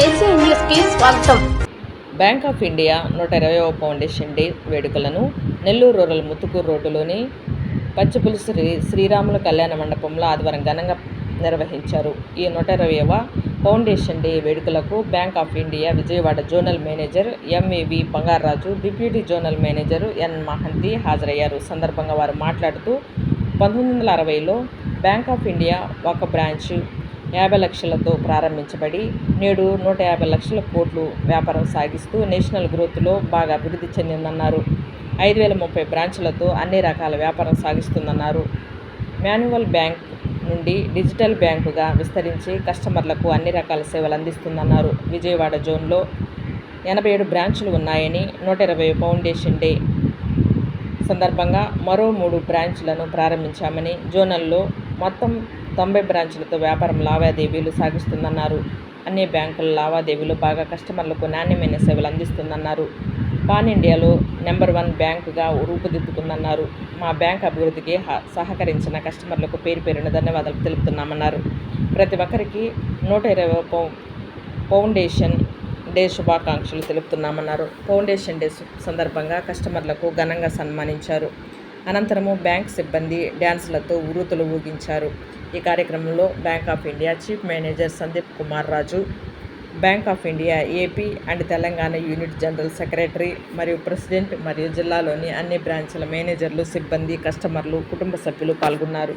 AC స్వాగతం. Bank of India నూట ఇరవైవ ఫౌండేషన్ డే వేడుకలను నెల్లూరు రూరల్ ముత్తుకూరు రోడ్డులోని పచ్చిపులుసు శ్రీ శ్రీరాముల కళ్యాణ మండపంలో ఆదివారం ఘనంగా నిర్వహించారు. ఈ నూట ఇరవైవ ఫౌండేషన్ డే వేడుకలకు Bank of India Vijayawada zonal manager M A V Bangaraju deputy zonal manager N Mahanti హాజరయ్యారు. సందర్భంగా వారు మాట్లాడుతూ పంతొమ్మిది వందల అరవైలో బ్యాంక్ ఆఫ్ ఇండియా ఒక బ్రాంచ్ యాభై లక్షలతో ప్రారంభించబడి నేడు నూట యాభై లక్షల కోట్లు వ్యాపారం సాగిస్తూ నేషనల్ గ్రోత్లో బాగా అభివృద్ధి చెందిందన్నారు. ఐదు వేల ముప్పై బ్రాంచులతో అన్ని రకాల వ్యాపారం సాగిస్తుందన్నారు. మాన్యువల్ బ్యాంక్ నుండి డిజిటల్ బ్యాంకుగా విస్తరించి కస్టమర్లకు అన్ని రకాల సేవలు అందిస్తుందన్నారు. విజయవాడ జోన్లో ఎనభై ఏడు బ్రాంచులు ఉన్నాయని నూట ఇరవై ఫౌండేషన్ డే సందర్భంగా మరో మూడు బ్రాంచ్లను ప్రారంభించామని జోనల్లో మొత్తం తొంభై బ్రాంచులతో వ్యాపారం లావాదేవీలు సాగిస్తుందన్నారు. అన్ని బ్యాంకుల లావాదేవీలు బాగా కస్టమర్లకు నాణ్యమైన సేవలు అందిస్తుందన్నారు. పాన్ ఇండియాలో నెంబర్ వన్ బ్యాంకుగా రూపుదిద్దుకుందన్నారు. మా బ్యాంక్ అభివృద్ధికి సహకరించిన కస్టమర్లకు పేరు పేరున ధన్యవాదాలు తెలుపుతున్నామన్నారు. ప్రతి ఒక్కరికి నూట ఇరవై పౌ- ఫౌండేషన్ డే శుభాకాంక్షలు తెలుపుతున్నామన్నారు. ఫౌండేషన్ డే సందర్భంగా కస్టమర్లకు ఘనంగా సన్మానించారు. అనంతరము బ్యాంక్ సిబ్బంది డ్యాన్సులతో ఉరుతులు ఊగించారు. ఈ కార్యక్రమంలో Bank of India chief manager Sandeep Kumar Raju Bank of India AP and Telangana unit general secretary మరియు ప్రెసిడెంట్ మరియు జిల్లాలోని అన్ని బ్రాంచ్ల మేనేజర్లు సిబ్బంది కస్టమర్లు కుటుంబ సభ్యులు పాల్గొన్నారు.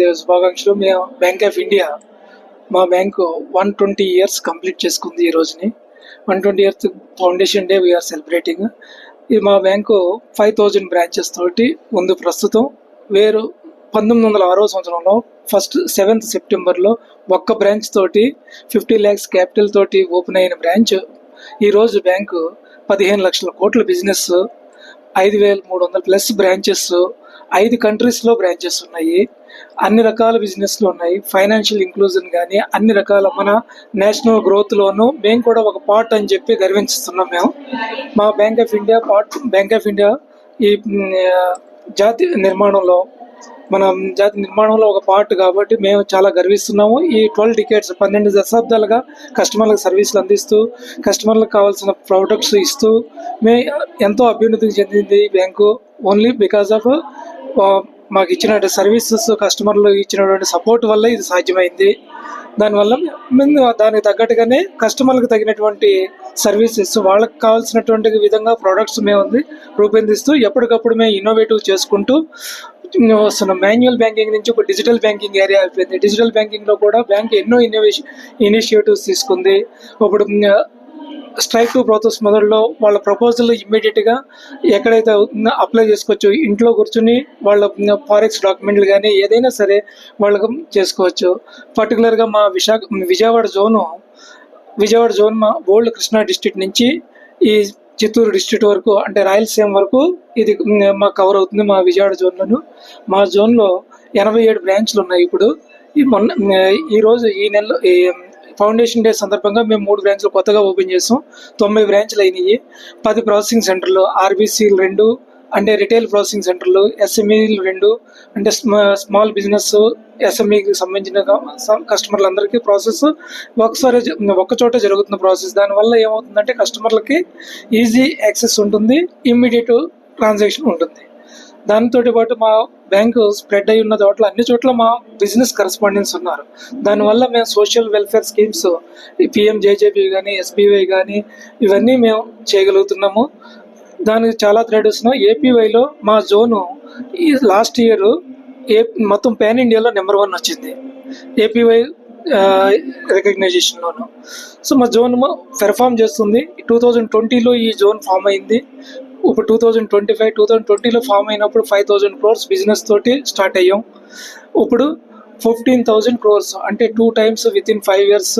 అందరికీ శుభాకాంక్షలు మేము బ్యాంక్ ఆఫ్ ఇండియా మా bank one twenty years complete చేసుకుంది ఈ రోజుని. One twenty years foundation day we are celebrating ఇది మా బ్యాంకు ఫైవ్ థౌజండ్ బ్రాంచెస్ తోటి ఉంది ప్రస్తుతం. వేరు పంతొమ్మిది వందల ఆరో సంవత్సరంలో ఫస్ట్ సెవెంత్ సెప్టెంబర్లో ఒక్క బ్రాంచ్ తోటి ఫిఫ్టీ ల్యాక్స్ క్యాపిటల్ తోటి ఓపెన్ అయిన బ్రాంచ్ ఈరోజు బ్యాంకు పదిహేను లక్షల కోట్ల బిజినెస్ ఐదు వేల మూడు వందల ప్లస్ బ్రాంచెస్ ఐదు కంట్రీస్లో బ్రాంచెస్ ఉన్నాయి. అన్ని రకాల బిజినెస్లు ఉన్నాయి. ఫైనాన్షియల్ ఇంక్లూజన్ కానీ అన్ని రకాల మన నేషనల్ గ్రోత్లోనూ మేము కూడా ఒక పార్ట్ అని చెప్పి గర్వించుతున్నాం మేము. మా Bank of India part Bank of India ఈ జాతి నిర్మాణంలో మన జాతి నిర్మాణంలో ఒక పార్ట్ కాబట్టి మేము చాలా గర్విస్తున్నాము. ఈ ట్వెల్వ్ టికెట్స్ పన్నెండు దశాబ్దాలుగా కస్టమర్లకు సర్వీసులు అందిస్తూ కస్టమర్లకు కావాల్సిన ప్రొడక్ట్స్ ఇస్తూ మే ఎంతో అభ్యున్నతికి చెందింది ఈ బ్యాంకు ఓన్లీ బికాస్ ఆఫ్ మాకు ఇచ్చినటువంటి సర్వీసెస్ కస్టమర్లు ఇచ్చినటువంటి సపోర్ట్ వల్ల ఇది సాధ్యమైంది. దానివల్ల మేము దానికి తగ్గట్టుగానే కస్టమర్లకు తగినటువంటి సర్వీసెస్ వాళ్ళకి కావాల్సినటువంటి విధంగా ప్రోడక్ట్స్ మేము రూపొందిస్తూ ఎప్పటికప్పుడు మేము ఇన్నోవేటివ్ చేసుకుంటూ వస్తున్నాం. మాన్యువల్ బ్యాంకింగ్ నుంచి ఒక డిజిటల్ బ్యాంకింగ్ ఏరియా అయిపోయింది. డిజిటల్ బ్యాంకింగ్లో కూడా బ్యాంక్ ఎన్నో ఇన్నోవేషన్ ఇనిషియేటివ్స్ తీసుకుంది. ఇప్పుడు స్ట్రైక్ టు ప్రాసెస్ మొదట్లో వాళ్ళ ప్రపోజల్ ఇమ్మీడియట్గా ఎక్కడైతే అప్లై చేసుకోవచ్చు ఇంట్లో కూర్చుని వాళ్ళ ఫారెక్స్ డాక్యుమెంట్లు కానీ ఏదైనా సరే వాళ్ళకు చేసుకోవచ్చు. పర్టికులర్గా మా విశాఖ విజయవాడ జోను విజయవాడ జోన్ మా ఓల్డ్ కృష్ణా డిస్టిక్ నుంచి ఈ చిత్తూరు డిస్ట్రిక్ట్ వరకు అంటే రాయలసీమ వరకు ఇది మా కవర్ అవుతుంది మా విజయవాడ జోన్లోను. మా జోన్లో ఎనభై ఏడు బ్రాంచ్లు ఉన్నాయి ఇప్పుడు. మొన్న ఈరోజు ఈ నెలలో ఈ ఫౌండేషన్ డే సందర్భంగా మేము మూడు బ్రాంచ్లు కొత్తగా ఓపెన్ చేసాం. తొంభై బ్రాంచ్లు అయినాయి. పది ప్రాసెసింగ్ సెంటర్లు ఆర్బీసీలు రెండు అంటే రిటైల్ ప్రాసెసింగ్ సెంటర్లు ఎస్ఎంఈలు రెండు అంటే స్మాల్ బిజినెస్ ఎస్ఎంఈకి సంబంధించిన కస్టమర్లందరికీ ప్రాసెస్ ఒకసారి జ- ఒక్క చోట జరుగుతున్న ప్రాసెస్ దానివల్ల ఏమవుతుందంటే కస్టమర్లకి ఈజీ యాక్సెస్ ఉంటుంది ఇమ్మీడియట్ ట్రాన్సాక్షన్ ఉంటుంది. దాంతో పాటు మా బ్యాంకు స్ప్రెడ్ అయి ఉన్న చోట్ల అన్ని చోట్ల మా బిజినెస్ కరస్పాండెన్స్ ఉన్నారు. దానివల్ల మేము సోషల్ వెల్ఫేర్ స్కీమ్స్ పిఎంజేజేపీ కానీ ఎస్బీవై కానీ ఇవన్నీ మేము చేయగలుగుతున్నాము. దానికి చాలా థ్రెడ్ వస్తున్నాం ఏపీవైలో మా జోను ఈ లాస్ట్ ఇయర్ ఏ మొత్తం పాన్ ఇండియాలో నెంబర్ వన్ వచ్చింది. ఏపీవై రికగ్నైజేషన్లోను. సో మా జోన్ పెర్ఫామ్ చేస్తుంది. టూ థౌజండ్ ట్వంటీలో ఈ జోన్ ఫామ్ అయింది. ఇప్పుడు two thousand twenty five two thousand ట్వంటీలో ఫామ్ అయినప్పుడు ఫైవ్ థౌజండ్ క్రోర్స్ బిజినెస్ తోటి స్టార్ట్ అయ్యాం. ఇప్పుడు ఫిఫ్టీన్ థౌజండ్ క్రోర్స్ అంటే two times with in five years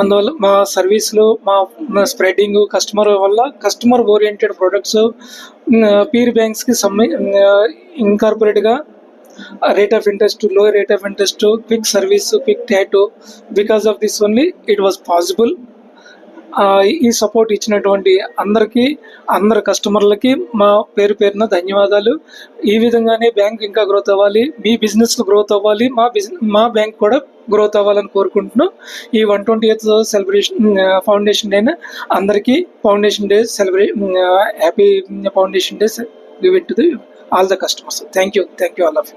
అందువల్ల మా సర్వీస్లు మా మా స్ప్రెడ్డింగ్ కస్టమర్ వల్ల కస్టమర్ ఓరియంటెడ్ ప్రొడక్ట్స్ పీర్ బ్యాంక్స్కి సమ్మి ఇన్కార్పొరేట్గా rate of ఇంట్రెస్ట్లో rate of interest quick service quick ట్యాటో because of this only it was possible ఈ సపోర్ట్ ఇచ్చినటువంటి అందరికీ అందరు కస్టమర్లకి మా పేరు పేరున ధన్యవాదాలు. ఈ విధంగానే బ్యాంక్ ఇంకా గ్రోత్ అవ్వాలి. మీ బిజినెస్ గ్రోత్ అవ్వాలి. మా బిజినెస్ మా బ్యాంక్ కూడా గ్రోత్ అవ్వాలని కోరుకుంటున్నాం. ఈ one twenty eighth celebration foundation day అందరికీ foundation day celebrate happy foundation day give it to the all the customers thank you thank you all of